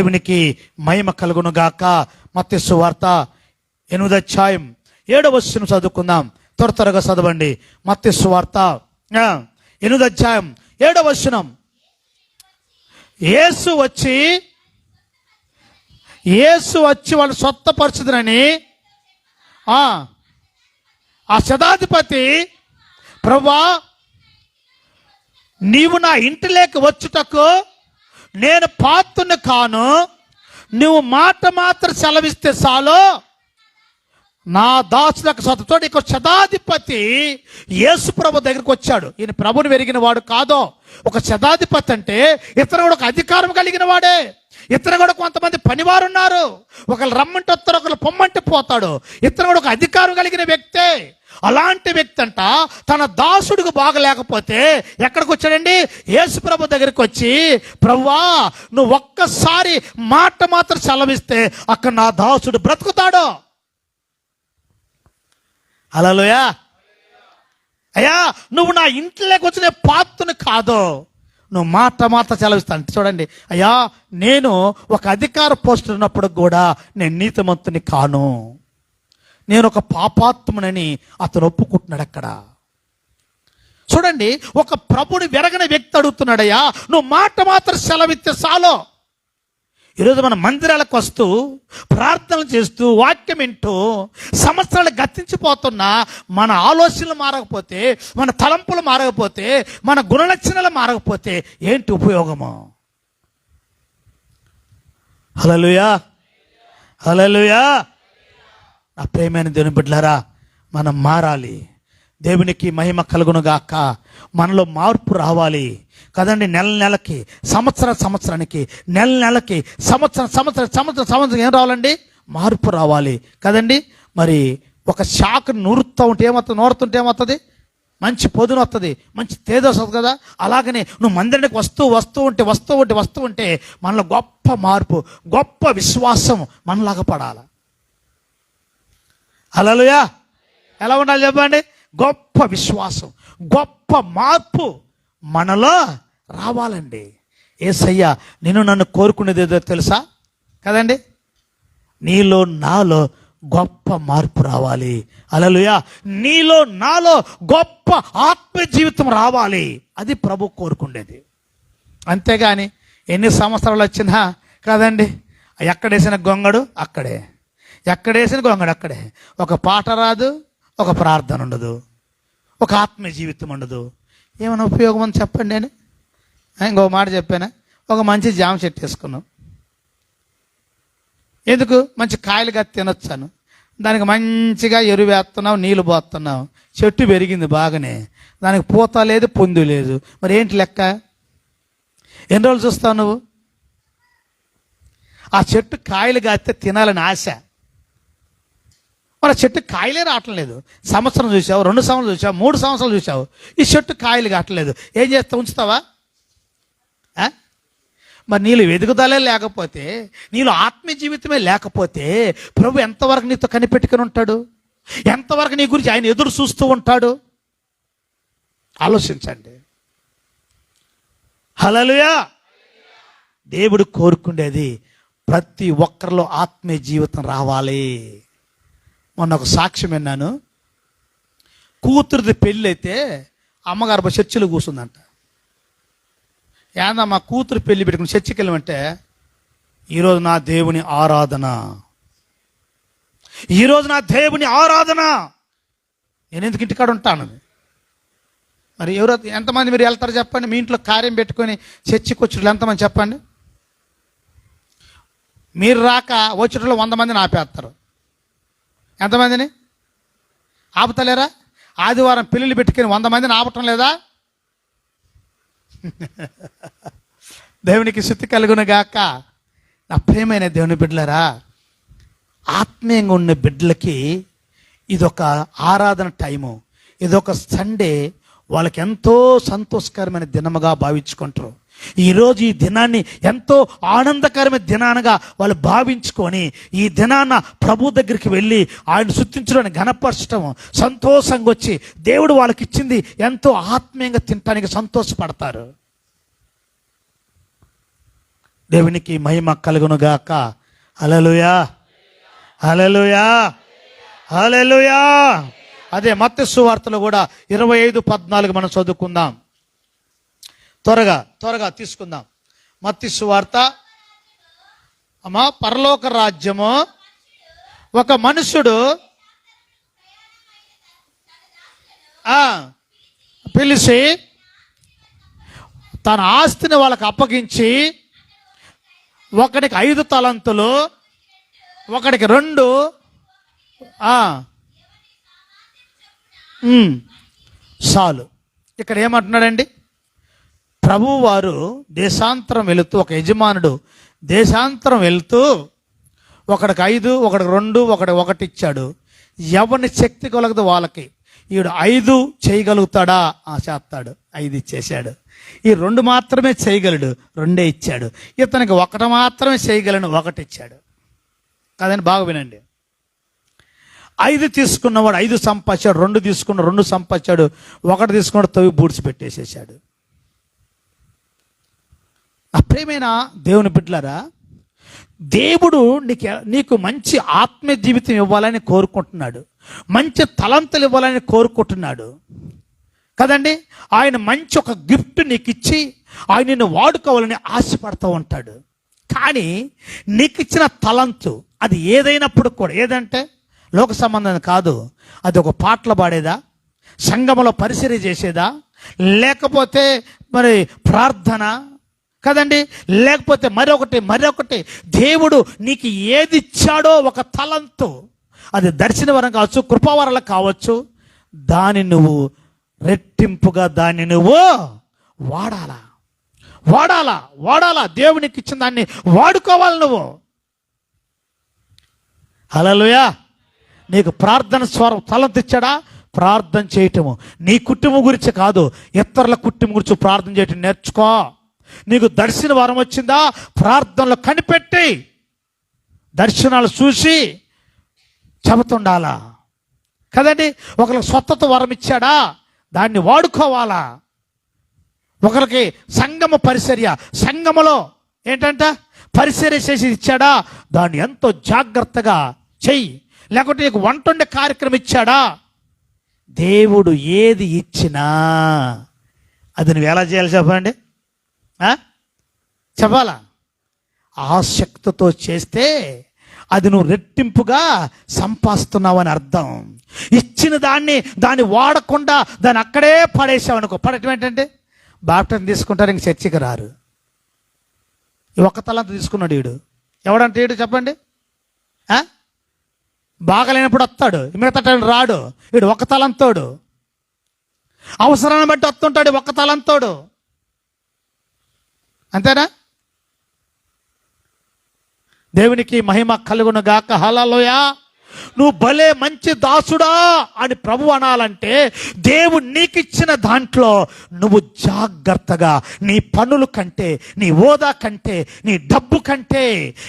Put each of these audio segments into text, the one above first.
దేవునికి మహిమ కలుగును గాక మత్స్సు వార్త ఎనిమిది అధ్యాయం ఏడవ వచనం చదువుకుందాం. త్వర త్వరగా చదవండి. మత్స్సు వార్త ఎనిమిది అధ్యాయం ఏడవ వచనం. యేసు వచ్చి యేసు వచ్చి వాళ్ళు స్వత్తపరచుదనని ఆ ఆ శతాధిపతి ప్రభా నీవు నా ఇంటిలోకి వచ్చుటకు నేను పాత్రుని కాను నువ్వు మాట మాత్రం సెలవిస్తే చాలు. నా దాసులకు సతతో ఇక శతాధిపతి యేసు ప్రభు దగ్గరికి వచ్చాడు. ఈయన ప్రభుని వెరిగిన వాడు కాదో ఒక శతాధిపతి అంటే ఇతను కూడా ఒక అధికారం కలిగిన వాడే. ఇతను కూడా కొంతమంది పనివారు ఉన్నారు. ఒకరు రమ్మంటే వస్తారు ఒకరు పొమ్మంటే పోతాడు. ఇతను కూడా ఒక అధికారం కలిగిన వ్యక్తే. అలాంటి వ్యక్తి అంట తన దాసుడికి బాగలేకపోతే ఎక్కడికి వచ్చాడండి? యేసు ప్రభు దగ్గరికి వచ్చి ప్రవ్వా నువ్వు ఒక్కసారి మాట మాత్రం సెలవిస్తే అక్కడ నా దాసుడు బ్రతుకుతాడు. హలోయా అయ్యా నువ్వు నా ఇంట్లోకి వచ్చిన పాత్రను కాదు. నువ్వు మాట మాట సెలవిస్తాను చూడండి. అయ్యా నేను ఒక అధికార పోస్ట్ ఉన్నప్పుడు కూడా నేను నీతిమంతుని కాను. నేను ఒక పాపాత్మునని అతను ఒప్పుకుంటున్నాడు అక్కడ చూడండి ఒక ప్రభుని వెరగని వ్యక్తి అడుగుతున్నాడయ్యా నువ్వు మాట మాత్రం సెలవిస్తే సాలో ఈరోజు మన మందిరాలకు వస్తూ ప్రార్థనలు చేస్తూ వాక్యం వింటూ సంవత్సరాలు గతించిపోతున్నా మన ఆలోచనలు మారకపోతే మన తలంపులు మారకపోతే మన గుణలక్షణాలు మారకపోతే ఏంటి ఉపయోగము? హలలుయా హలలుయా నా ప్రేమైన దేవుని బిడ్డలారా మనం మారాలి. దేవునికి మహిమ కలుగునుగాక. మనలో మార్పు రావాలి. కదండి నెల నెలకి సంవత్సర సంవత్సరానికి నెల నెలకి సంవత్సరం సంవత్సరం సంవత్సరం సంవత్సరం ఏం రావాలండి? మార్పు రావాలి. కదండి మరి ఒక శాఖ నూరుతూ ఉంటే ఏమవుతుంది? నూరుతుంటే ఏమవుతుంది? మంచి పొదును వస్తుంది. మంచి తేజ వస్తుంది కదా. అలాగనే నువ్వు మందిరానికి వస్తూ వస్తూ ఉంటే వస్తూ ఉంటే వస్తూ ఉంటే మనలో గొప్ప మార్పు గొప్ప విశ్వాసం మనలాగా పడాలి. అలలుయా ఎలా ఉండాలి చెప్పండి? గొప్ప విశ్వాసం గొప్ప మార్పు మనలో రావాలండి. ఏసయ్య నేను నన్ను కోరుకునేది ఏదో తెలుసా? కదండి? నీలో నాలో గొప్ప మార్పు రావాలి. అలలుయా నీలో నాలో గొప్ప ఆత్మ జీవితం రావాలి. అది ప్రభు కోరుకుండేది అంతేగాని ఎన్ని సంవత్సరాలు వచ్చినా కదండి ఎక్కడేసిన గొంగడు? అక్కడే. ఎక్కడేసిన గొంగడు? అక్కడే. ఒక పాట రాదు ఒక ప్రార్థన ఉండదు. ఒక ఆత్మీయ జీవితం ఉండదు. ఏమైనా ఉపయోగం అని చెప్పండి నేను. ఇంకో మాట చెప్పానా? ఒక మంచి జామ చెట్టు వేసుకున్నాం. ఎందుకు? మంచి కాయలుగా తినొచ్చాను. దానికి మంచిగా ఎరువు వేస్తున్నావు నీళ్ళు పోతున్నావు చెట్టు పెరిగింది బాగానే. దానికి పూత లేదు పొందు లేదు. మరి ఏంటి లెక్క? ఎన్ని రోజులు చూస్తావు నువ్వు? ఆ చెట్టు కాయలు కాస్తే తినాలని ఆశ. మన చెట్టు కాయలే రావట్లేదు. సంవత్సరం చూసావు రెండు సంవత్సరాలు చూసావు మూడు సంవత్సరాలు చూసావు ఈ చెట్టు కాయలు కావట్లేదు. ఏం చేస్తావు? ఉంచుతావా? మరి నీళ్ళు ఎదుగుదలే లేకపోతే నీళ్ళు ఆత్మీయ జీవితమే లేకపోతే ప్రభు ఎంతవరకు నీతో కనిపెట్టుకుని ఉంటాడు? ఎంతవరకు నీ గురించి ఆయన ఎదురు చూస్తూ ఉంటాడు? ఆలోచించండి. హలలుయా దేవుడు కోరుకునేది ప్రతి ఒక్కరిలో ఆత్మీయ జీవితం రావాలి. మొన్న ఒక సాక్ష్యం విన్నాను. కూతురిది పెళ్ళి అయితే అమ్మగారు చర్చిలో కూర్చుందంట. ఏందమ్మా కూతురు పెళ్ళి పెట్టుకుని చర్చికి వెళ్ళమంటే ఈరోజు నా దేవుని ఆరాధన. ఈరోజు నా దేవుని ఆరాధన. నేను ఎందుకు ఇంటికాడ ఉంటాను మరి ఎవరో ఎంతమంది మీరు వెళ్తారు చెప్పండి. మీ ఇంట్లో కార్యం పెట్టుకొని చర్చికి వచ్చి ఎంతమంది చెప్పండి. మీరు రాక వచ్చేటలో వంద మందిని ఆపేస్తారు. ఎంతమందిని? ఆపుతలేరా? ఆదివారం పిల్లలు పెట్టుకుని వంద మందిని ఆపటం లేదా? దేవునికి శుద్ధి కలుగునగాక నా ప్రేమైన దేవుని బిడ్డలరా ఆత్మీయంగా ఉన్న బిడ్డలకి ఇదొక ఆరాధన టైము. ఇదొక సండే వాళ్ళకి ఎంతో సంతోషకరమైన దినముగా భావించుకుంటారు. ఈరోజు ఈ దినాన్ని ఎంతో ఆనందకరమైన దినానగా వాళ్ళు భావించుకొని ఈ దినాన ప్రభు దగ్గరికి వెళ్ళి ఆయన శుద్ధించడానికి ఘనపరచడం సంతోషంగా వచ్చి దేవుడు వాళ్ళకి ఇచ్చింది ఎంతో ఆత్మీయంగా తినటానికి సంతోషపడతారు. దేవునికి మహిమ కలుగునుగాక. అలలుయా అలలుయా అలలుయా అదే మత్స్సు వార్తలు కూడా ఇరవై ఐదు పద్నాలుగు మనం చదువుకుందాం. త్వరగా త్వరగా తీసుకుందాం. మత్స్సు వార్త. అమ్మా పరలోక రాజ్యము. ఒక మనుషుడు పిలిచి తన ఆస్తిని వాళ్ళకి అప్పగించి ఒకడికి ఐదు తలంతులు ఒకడికి రెండు చాలు. ఇక్కడ ఏమంటున్నాడండి? ప్రభువు వారు దేశాంతరం వెళుతూ ఒక యజమానుడు దేశాంతరం వెళుతూ ఒకడికి ఐదు ఒకడికి రెండు ఒకటి ఒకటి ఇచ్చాడు. ఎవరిని శక్తి కలగదు వాళ్ళకి. ఈడు ఐదు చేయగలుగుతాడా? ఆ చేస్తాడు. ఐదు ఇచ్చేశాడు. ఈ రెండు మాత్రమే చేయగలడు. రెండే ఇచ్చాడు. ఇతనికి ఒకటి మాత్రమే చేయగలను ఒకటి ఇచ్చాడు. కదండి బాగా వినండి. ఐదు తీసుకున్నవాడు ఐదు సంపాదించాడు రెండు తీసుకున్న రెండు సంపాదించాడు ఒకటి తీసుకున్నాడు తవ్వి బూడ్చి పెట్టేసేసాడు అప్రేమైన దేవుని బిడ్డలారా దేవుడు నీకు నీకు మంచి ఆత్మీయ జీవితం ఇవ్వాలని కోరుకుంటున్నాడు. మంచి తలంతులు ఇవ్వాలని కోరుకుంటున్నాడు. కదండి? ఆయన మంచి ఒక గిఫ్ట్ నీకు ఇచ్చి ఆయన నిన్ను వాడుకోవాలని ఆశపడుతూ ఉంటాడు. కానీ నీకు ఇచ్చిన తలంతు అది ఏదైనప్పుడు కూడా ఏదంటే లోక సంబంధం కాదు అది ఒక పాటలు పాడేదా? సంగమలో పరిచర్య చేసేదా? లేకపోతే మరి ప్రార్థన కదండి? లేకపోతే మరొకటి మరొకటి. దేవుడు నీకు ఏది ఇచ్చాడో ఒక తలంతు. అది దర్శనవరం కావచ్చు కృపావరాలు కావచ్చు. దాన్ని నువ్వు రెట్టింపుగా దాన్ని నువ్వు వాడాలా? వాడాలా? వాడాలా? దేవునికి ఇచ్చిన దాన్ని వాడుకోవాలి నువ్వు. హలోయా నీకు ప్రార్థన స్వరం తలంతిచ్చాడా ప్రార్థన చేయటము. నీ కుటుంబం గురించి కాదు. ఇతరుల కుటుంబం గురించి ప్రార్థన చేయటం నేర్చుకో. నీకు దర్శన వరం వచ్చిందా? ప్రార్థనలో కనిపెట్టి దర్శనాలు చూసి చెబుతుండాలా? కదండి ఒకరికి స్వత్తత వరం ఇచ్చాడా? దాన్ని వాడుకోవాలా? ఒకరికి సంగమ పరిచర్య సంగమలో ఏంటంట? పరిచర్య చేసి ఇచ్చాడా? దాన్ని ఎంతో జాగ్రత్తగా చెయ్యి. లేకుంటే నీకు వంటొండే కార్యక్రమం ఇచ్చాడా? దేవుడు ఏది ఇచ్చినా అది నువ్వు ఎలా చేయాలి చెప్పండి? చెప్పాలా? ఆసక్తితో చేస్తే అది నువ్వు రెట్టింపుగా సంపాస్తున్నావు అని అర్థం. ఇచ్చిన దాన్ని దాన్ని వాడకుండా దాన్ని అక్కడే పడేసావనుకో పడటం ఏంటంటే బాప్టన్ తీసుకుంటారు ఇంక చర్చికి రారు. ఒక్క తలంత తీసుకున్నాడు వీడు ఎవడంటే వీడు చెప్పండి? బాగలేనప్పుడు వస్తాడు. మిగతా టైం రాడు. వీడు ఒక్క తలంతోడు. అవసరాన్ని బట్టి వస్తుంటాడు ఒక్క తలంతోడు. అంతేనా? దేవునికి మహిమ కలుగును గాక. హలలోయా నువ్వు భలే మంచి దాసుడా అని ప్రభు అనాలంటే దేవుడు నీకిచ్చిన దాంట్లో నువ్వు జాగ్రత్తగా నీ పనుల కంటే నీ హోదా కంటే నీ డబ్బు కంటే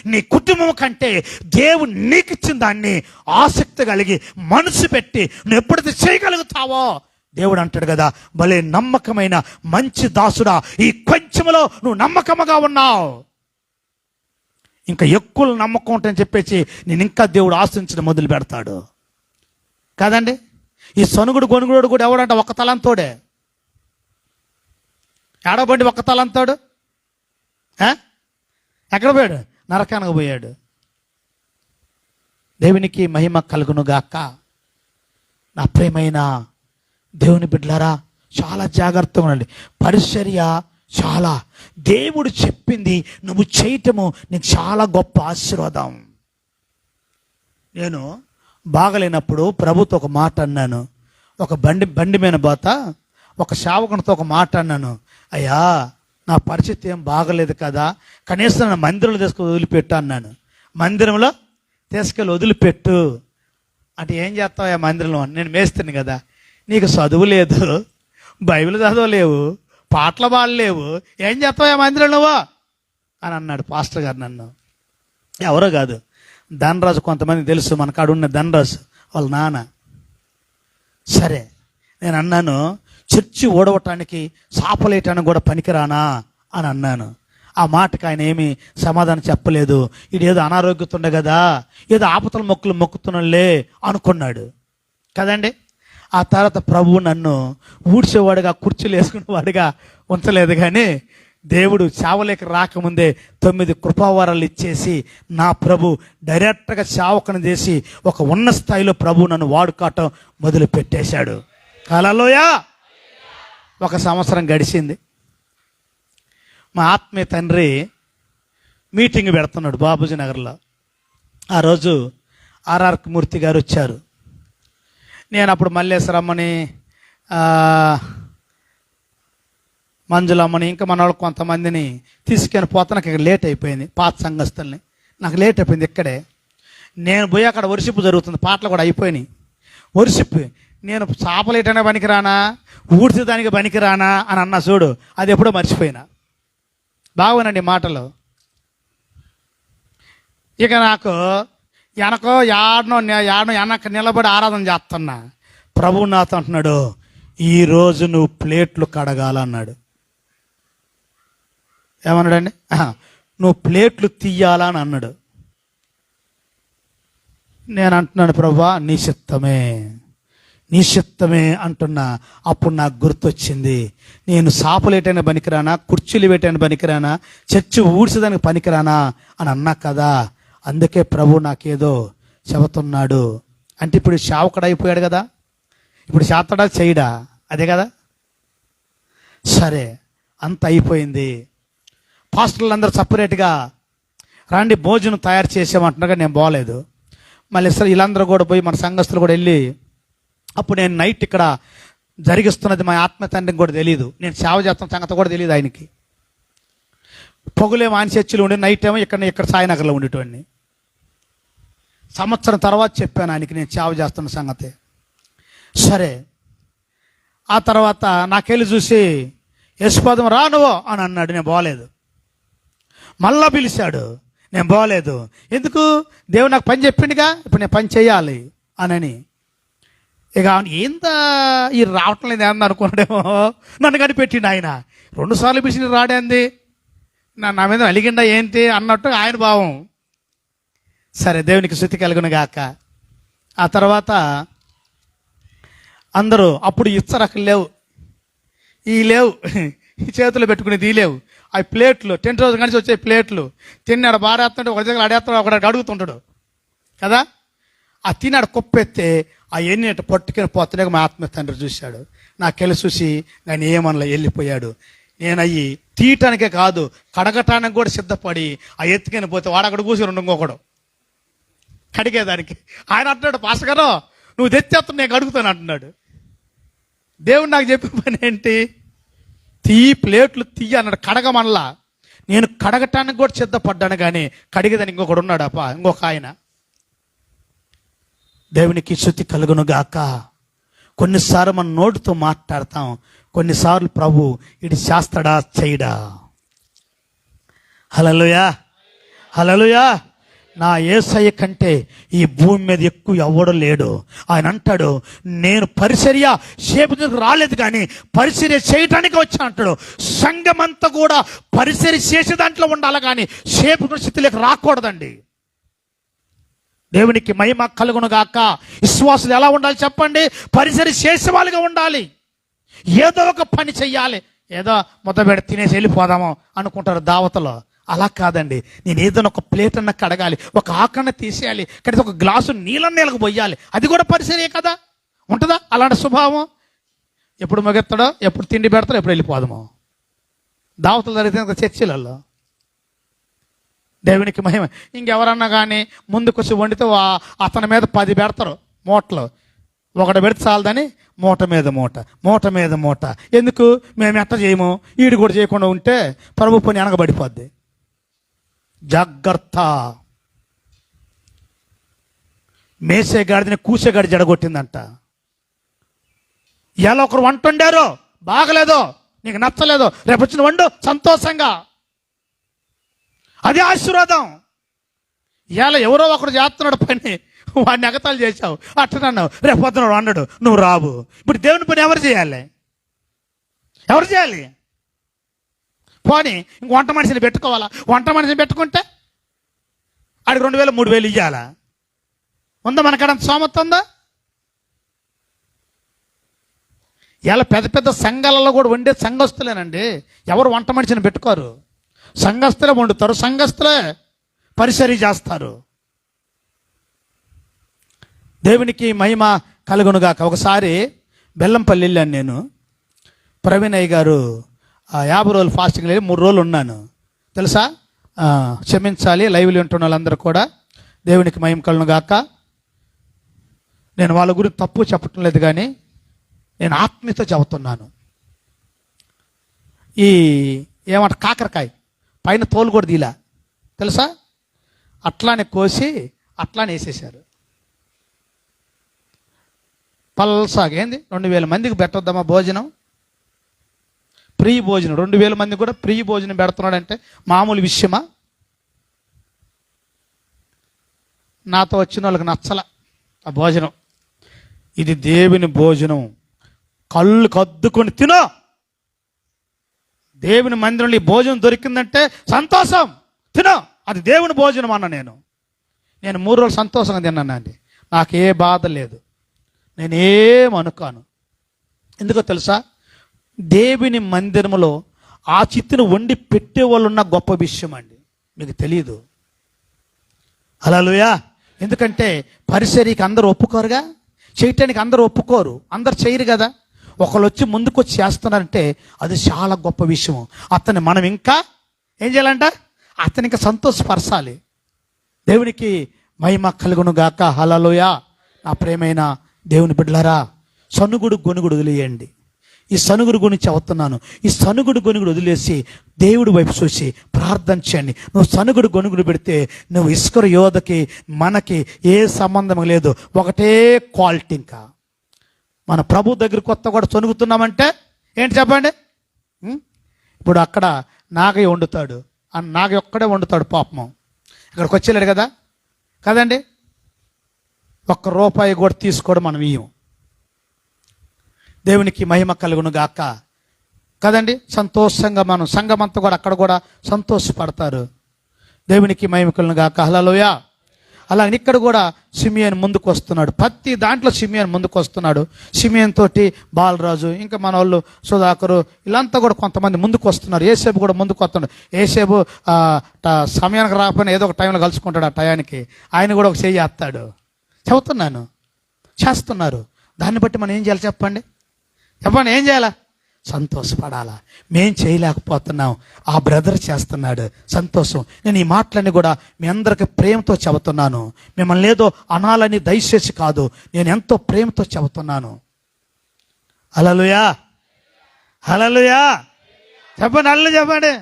నీ కుటుంబం కంటే దేవుడు నీకిచ్చిన దాన్ని ఆసక్తి కలిగి మనసు పెట్టి నువ్వు ఎప్పుడైతే చేయగలుగుతావో దేవుడు అంటాడు కదా భలే నమ్మకమైన మంచి దాసుడా. ఈ కొంచెంలో నువ్వు నమ్మకముగా ఉన్నావు. ఇంకా ఎక్కువ నమ్మకం ఉంటుందని చెప్పేసి నేను ఇంకా దేవుడు ఆశించడం మొదలు పెడతాడు. కాదండి? ఈ సనుగుడు గొనుగుడు కూడా ఎవడంటే ఒక తలంతోడే. ఏడబండి ఒక తలంతోడు? ఎక్కడ పోయాడు? నరకానికి పోయాడు. దేవునికి మహిమ కలుగును గాక నా ప్రేమైన దేవుని బిడ్డలారా చాలా జాగ్రత్తగా ఉండండి. పరిచర్య చాలా దేవుడు చెప్పింది నువ్వు చేయటము నీకు చాలా గొప్ప ఆశీర్వాదం. నేను బాగలేనప్పుడు ప్రభుతో ఒక మాట అన్నాను. ఒక బండి బండి మీద పోత ఒక శావకునితో ఒక మాట అన్నాను. అయ్యా నా పరిస్థితి ఏం బాగలేదు కదా కనీసం నా మందిరంలో తీసుకొని వదిలిపెట్టు అన్నాను. మందిరంలో తీసుకెళ్ళి వదిలిపెట్టు. అంటే ఏం చేస్తావు ఆ మందిరంలో? నేను మేస్తాను కదా నీకు చదువు లేదు బైబిల్ చదవలేవు పాటలు పాడలేవు ఏం చేస్తావు ఆ మందిరం నువ్వు? అని అన్నాడు పాస్టర్ గారు నన్ను. ఎవరో కాదు. ధనరాజు కొంతమంది తెలుసు మన కాడ ఉన్న ధనరాజు వాళ్ళ నాన్న. సరే నేను అన్నాను చర్చి ఓడవటానికి సాపలేయటానికి కూడా పనికిరానా? అని అన్నాను. ఆ మాటకి ఆయన ఏమి సమాధానం చెప్పలేదు. ఇది ఏదో అనారోగ్యతుండే కదా ఏదో ఆపతల మొక్కులు మొక్కుతున్నాడులే అనుకున్నాడు. కదండి? ఆ తర్వాత ప్రభువు నన్ను ఊడ్చేవాడుగా కుర్చీలు వేసుకునేవాడుగా ఉంచలేదు కానీ దేవుడు చావలేక రాకముందే తొమ్మిది కృపావరాలు ఇచ్చేసి నా ప్రభు డైరెక్ట్గా చావకను చేసి ఒక ఉన్న స్థాయిలో ప్రభు నన్ను వాడుకోవటం మొదలు పెట్టేశాడు కలలోయా ఒక సంవత్సరం గడిచింది. మా ఆత్మీయ తండ్రి మీటింగ్ పెడుతున్నాడు బాబూజీ నగర్లో. ఆ రోజు ఆర్ఆర్ మూర్తి గారు వచ్చారు. నేను అప్పుడు మల్లేశ్వరమ్మని మంజులమ్మని ఇంకా మన వాళ్ళు కొంతమందిని తీసుకొని పోతే నాకు ఇక్కడ లేట్ అయిపోయింది పాత సంఘస్థుల్ని. నాకు లేట్ అయిపోయింది ఇక్కడే. నేను పోయి అక్కడ వర్షిప్ జరుగుతుంది పాటలు కూడా అయిపోయినాయి. వర్షిప్ నేను చాపలేటనే పనికిరానా ఊడ్చేదానికి పనికిరానా అని అన్న చూడు అది ఎప్పుడో మర్చిపోయినా. బాగునండి మాటలు. ఇక నాకు వెనకో యాడనో యాడనో వెనక నిలబడి ఆరాధన చేస్తున్నా. ప్రభు నాతో అంటున్నాడు ఈరోజు నువ్వు ప్లేట్లు కడగాలన్నాడు. ఏమన్నాడండి? నువ్వు ప్లేట్లు తీయాలని అని అన్నాడు. నేను అంటున్నాను ప్రభా నీ చిత్తమే నీ చిత్తమే అంటున్నా. అప్పుడు నాకు గుర్తొచ్చింది నేను సాపలేటైన పనికిరానా కుర్చీలు పెట్టైన పనికిరానా చర్చి ఊడ్చడానికి పనికిరానా అని అన్నా కదా. అందుకే ప్రభు నాకేదో చెబుతున్నాడు. అంటే ఇప్పుడు శావకుడు అయిపోయాడు కదా? ఇప్పుడు శాతడా చేయడా? అదే కదా? సరే అంత అయిపోయింది. పాస్టర్లు అందరూ సపరేట్గా రాండి భోజనం తయారు చేసామంటున్నాగా నేను బాగలేదు మళ్ళీ సరే వీళ్ళందరూ కూడా పోయి మన సంఘస్థులు కూడా వెళ్ళి అప్పుడు నేను నైట్ ఇక్కడ జరిగిస్తున్నది మా ఆత్మ తండ్రికి కూడా తెలియదు నేను సేవ చేస్తున్న సంగతి కూడా తెలియదు ఆయనకి. పొగులేమో ఆయన చర్చిలో ఉండి నైట్ ఏమో ఇక్కడ ఇక్కడ సాయినగర్లో ఉండేటోడిని. సంవత్సరం తర్వాత చెప్పాను ఆయనకి నేను చావ చేస్తున్న సంగతి. సరే ఆ తర్వాత నాకెళ్ళి చూసి యశ్పాదం రా నువ్వు అని అన్నాడు. నేను బాగలేదు మళ్ళా పిలిచాడు. నేను బాగలేదు ఎందుకు? దేవుడు నాకు పని చెప్పిండుగా? ఇప్పుడు నేను పని చేయాలి అనని. ఇక ఆయన ఏంత ఈ రావటం లేదు ఏమన్నా అనుకున్నాడేమో? నన్ను కనిపెట్టిండు ఆయన. రెండు సార్లు పిలిచి రాడేంది నా మీద అలిగిండా ఏంటి? అన్నట్టు ఆయన భావం. సరే దేవునికి శృతి కలుగును గాక. ఆ తర్వాత అందరూ అప్పుడు ఇచ్చరకలు లేవు. ఈ లేవు. ఈ చేతులు పెట్టుకునేది ఈ లేవు. ఆ ప్లేట్లు టెన్ రోజు కలిసి వచ్చే ప్లేట్లు. తిన్నాడు బారేస్తుంటే ఒక దగ్గర అడేస్తాడు ఒకటి అడుగుతుంటాడు. కదా? ఆ తిన్నాడు కుప్పెత్తే ఆ ఎన్ని పట్టుకుని పోతుండే మా ఆత్మ తండ్రి చూశాడు నాకెళ్ళి చూసి నేను ఏమనలా వెళ్ళిపోయాడు? నేను అయ్యి తీయటానికే కాదు కడగటానికి కూడా సిద్ధపడి ఆ ఎత్తుకొని పోతే వాడు అక్కడ కూర్చొని ఉండు ఇంకొకడు. కడిగేదానికి. ఆయన అంటున్నాడు పాస్ గారు నువ్వు తెచ్చేస్తాను నేను కడుగుతాను అంటున్నాడు. దేవుడు నాకు చెప్పే పని ఏంటి? తీ ప్లేట్లు తీయ అన్నాడు. కడగమనలా. నేను కడగటానికి కూడా సిద్ధపడ్డాను కానీ కడిగేదానికి ఇంకొకడు ఉన్నాడు అప్ప ఇంకొక ఆయన. దేవునికి శృతి కలుగును గాక. కొన్నిసార్లు మన నోటితో మాట్లాడతాం. కొన్నిసార్లు ప్రభు ఇది శాస్త్రడా చేయడా హలలుయా హలలుయా నా ఏసయ్య కంటే ఈ భూమి మీద ఎక్కువ ఎవ్వడం లేడు. ఆయన అంటాడు నేను పరిచర్య చేపకు రాలేదు కానీ పరిచర్య చేయటానికి వచ్చా అంటాడు. సంఘమంతా కూడా పరిచర్య చేసే దాంట్లో ఉండాలి కానీ చేపు స్థితిలోకి రాకూడదండి. దేవునికి మహిమ కలుగును గాక. విశ్వాసులు ఎలా ఉండాలి చెప్పండి? పరిసరి చేసే వాళ్ళుగా ఉండాలి. ఏదో ఒక పని చెయ్యాలి. ఏదో మొదలు తినేసి వెళ్ళిపోదాము అనుకుంటారు దావతలో. అలా కాదండి. నేను ఏదైనా ఒక ప్లేట్ అన్న కడగాలి ఒక ఆకన్న తీసేయాలి కనీసం ఒక గ్లాసు నీళ్ళ నీళ్ళకు పోయాలి అది కూడా పరిసరే కదా. ఉంటుందా అలాంటి స్వభావం? ఎప్పుడు మొగెత్తాడో ఎప్పుడు తిండి పెడతాడో ఎప్పుడు వెళ్ళిపోదాము. దావతలు జరిగితే చర్చిలలో దేవునికి మహిమ. ఇంకెవరన్నా కానీ ముందుకొచ్చి వండితే అతని మీద పది పెడతారు మూటలు. ఒకటి పెడితే చాలదని మూట మీద మూట మూట మీద మూట. ఎందుకు? మేము ఎట్ట చేయము? ఈడు కూడా చేయకుండా ఉంటే ప్రభు పని వెనకబడిపోద్ది జాగ్రత్త. మేసే గాడిదని కూసేగాడి జడగొట్టిందంట. ఎలా ఒకరు వంట వండారు బాగలేదో నీకు నచ్చలేదు రేపు వచ్చిన వండు సంతోషంగా. అది ఆశీర్వాదం. ఇవాళ ఎవరో ఒకడు చేస్తున్నాడు పని వాడిని ఎగతాలు చేశావు. అట్టనన్నావు రేపు పొద్దున అన్నాడు నువ్వు రావు. ఇప్పుడు దేవుని పని ఎవరు చేయాలి? ఎవరు చేయాలి? పోనీ ఇంక వంట మనిషిని పెట్టుకోవాలా? వంట మనిషిని పెట్టుకుంటే ఆడికి రెండు వేలు మూడు వేలు ఇవ్వాలా ఉందా మనకడంత సోమత ఉందా? ఇలా పెద్ద పెద్ద సంఘాలలో కూడా వండే సంఘస్తులేనండి ఎవరు వంట మనిషిని పెట్టుకోరు. సంఘస్థులే వండుతారు సంఘస్థులే పరిసరి చేస్తారు. దేవునికి మహిమ కలుగునుగాక. ఒకసారి బెల్లంపల్లి వెళ్ళాను నేను. ప్రవీణ్ గారు యాభై రోజులు ఫాస్టింగ్ లేదు మూడు రోజులు ఉన్నాను. తెలుసా? క్షమించాలి లైవ్లో ఉంటున్న వాళ్ళందరూ కూడా. దేవునికి మహిమ గాక. నేను వాళ్ళ గురించి తప్పు చెప్పటం లేదు కానీ నేను ఆత్మీయతో చెబుతున్నాను. ఈ ఏమంట కాకరకాయ పైన తోలు కూడా దీలా తెలుసా? అట్లానే కోసి అట్లానే వేసేసారు పల్సాగా ఏంది? రెండు వేల మందికి పెట్టొద్దామా భోజనం. ప్రీ భోజనం రెండు వేల మంది కూడా ప్రీ భోజనం పెడుతున్నాడంటే మామూలు విషయమా? నాతో వచ్చిన వాళ్ళకి నచ్చల ఆ భోజనం. ఇది దేవుని భోజనం. కళ్ళు కద్దుకొని తినో. దేవుని మందిరంలో ఈ భోజనం దొరికిందంటే సంతోషం. తినో. అది దేవుని భోజనం అన్న నేను. నేను మూడు రోజులు సంతోషంగా తిన్నానండి నాకు ఏ బాధ లేదు. నేనేం అనుకోను. ఎందుకో తెలుసా? దేవుని మందిరములో ఆ చిత్తును వండి పెట్టే ఉన్న గొప్ప విషయం అండి. మీకు తెలియదు అలా ఎందుకంటే పరిసరికి అందరూ ఒప్పుకోరుగా? చేయటానికి అందరూ ఒప్పుకోరు. అందరు చేయరు కదా? ఒకళ్ళు వచ్చి ముందుకొచ్చి చేస్తున్నారంటే అది చాలా గొప్ప విషయం. అతన్ని మనం ఇంకా ఏం చేయాలంట? అతని ఇంకా సంతోషపరచాలి. దేవునికి మహిమ కలుగును గాక. హలలోయ నా ప్రేమైన దేవుని బిడ్డలారా సనుగుడు గొనుగుడు వదిలేయండి. ఈ సనుగుడు గురించి అవుతున్నాను ఈ సనుగుడు గొనుగుడు వదిలేసి దేవుడి వైపు చూసి ప్రార్థన చేయండి. నువ్వు సనుగుడు గొనుగుడు పెడితే నువ్వు ఇస్కర యోధకి మనకి ఏ సంబంధం లేదు. ఒకటే క్వాలిటీ ఇంకా. మన ప్రభు దగ్గర కొత్త కూడా సొనుగుతున్నామంటే ఏంటి చెప్పండి? ఇప్పుడు అక్కడ నాగయ్య వండుతాడు. ఆ నాగ ఒక్కడే వండుతాడు పాపం ఇక్కడికి వచ్చేలేడు కదా? కదండి? ఒక్క రూపాయి కూడా తీసుకోవడం మనం ఇయ్యం. దేవునికి మహిమ కలుగును గాక కదండి? సంతోషంగా మనం సంఘం అంతా కూడా అక్కడ కూడా సంతోషపడతారు. దేవునికి మహిమ కలుగును గాక హలలోయ అలా ఇక్కడ కూడా సిమియన్ ముందుకు వస్తున్నాడు ప్రతి దాంట్లో సిమియన్ ముందుకు వస్తున్నాడు సిమియన్ తోటి బాలరాజు ఇంకా మన వాళ్ళు సుధాకరు ఇలాంతా కూడా కొంతమంది ముందుకు వస్తున్నారు ఏసేపు కూడా ముందుకు వస్తున్నాడు ఏసేపు ట- సమయానికి రాకపోయినా ఏదో ఒక టైంలో కలుసుకుంటాడు ఆ టయానికి. ఆయన కూడా ఒక చేయి చేస్తాడు చెబుతున్నాను. చేస్తున్నారు. దాన్ని బట్టి మనం ఏం చేయాలి చెప్పండి? చెప్పండి ఏం చేయాలా? సంతోషపడాలా. మేం చేయలేకపోతున్నాం. ఆ బ్రదర్ చేస్తున్నాడు. సంతోషం. నేను ఈ మాటలన్నీ కూడా మీ అందరికి ప్రేమతో చెబుతున్నాను. మిమ్మల్ని ఏదో అనాలని దయచేసి కాదు. నేను ఎంతో ప్రేమతో చెబుతున్నాను. అలలుయా అలలుయా చెప్పండి అల్లు చెప్పండి.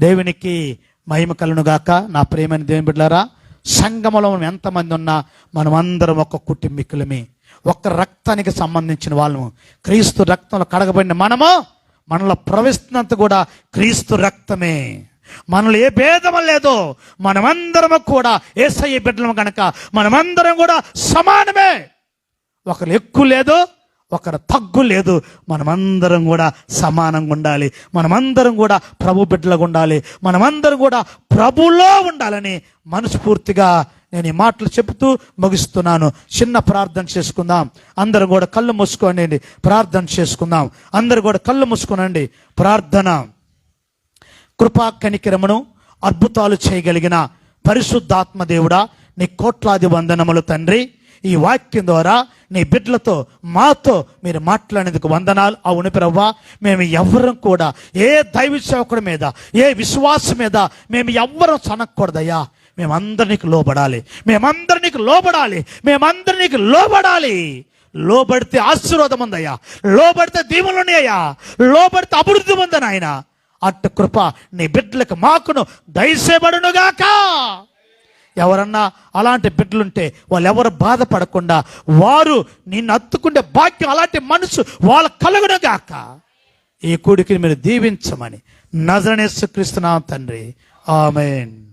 దేవునికి మహిమ కలను గాక. నా ప్రేమని దేవుని బిడ్డలారా సంగమలో మనం ఎంతమంది ఉన్నా మనమందరం ఒక కుటుంబీకులమే. ఒక్క రక్తానికి సంబంధించిన వాళ్ళము. క్రీస్తు రక్తంలో కడగబడిన మనము మనలో ప్రవేశిస్తున్నంత కూడా క్రీస్తు రక్తమే. మనలో ఏ భేదం లేదు. మనమందరము కూడా ఏసయ్య బిడ్డలం కనుక మనమందరం కూడా సమానమే. ఒకరు ఎక్కువ లేదు ఒకరు తగ్గు లేదు. మనమందరం కూడా సమానంగా ఉండాలి. మనమందరం కూడా ప్రభు బిడ్డలుగా ఉండాలి. మనమందరం కూడా ప్రభులో ఉండాలని మనస్ఫూర్తిగా నేను ఈ మాటలు చెబుతూ ముగిస్తున్నాను. చిన్న ప్రార్థన చేసుకుందాం. అందరూ కూడా కళ్ళు మూసుకోనండి ప్రార్థన చేసుకుందాం. అందరు కూడా కళ్ళు మూసుకోనండి. ప్రార్థన. కృపా కనికరమును అద్భుతాలు చేయగలిగిన పరిశుద్ధాత్మ దేవుడా నీ కోట్లాది వందనములు తండ్రి. ఈ వాక్యం ద్వారా నీ బిడ్డలతో మాతో మీరు మాట్లాడేందుకు వందనాలు. అవును ప్రవ్వా మేము ఎవ్వరం కూడా ఏ దైవ సేవకుడి మీద ఏ విశ్వాసం మీద మేము ఎవ్వరం చనక్కూడదయ్యా మేమందరికి లోబడాలి. మేమందరికి లోబడాలి. మేమందరికి లోబడాలి. లోబడితే ఆశీర్వాదం ఉందయ్యా. లోబడితే దీవులు ఉన్నాయ్యా. లోబడితే అభివృద్ధి ఉంది నాయన. అట్టు కృప నీ బిడ్డలకు మాకును దయసేబడునుగాక ఎవరన్నా అలాంటి బిడ్డలుంటే వాళ్ళు ఎవరు బాధపడకుండా వారు నిన్ను అత్తుకుండే భాగ్యం అలాంటి మనసు వాళ్ళ కలుగునుగాక. ఈ కూడికి మీరు దీవించమని నజరనేసు క్రీస్తున్నా తండ్రి. ఆమెన్.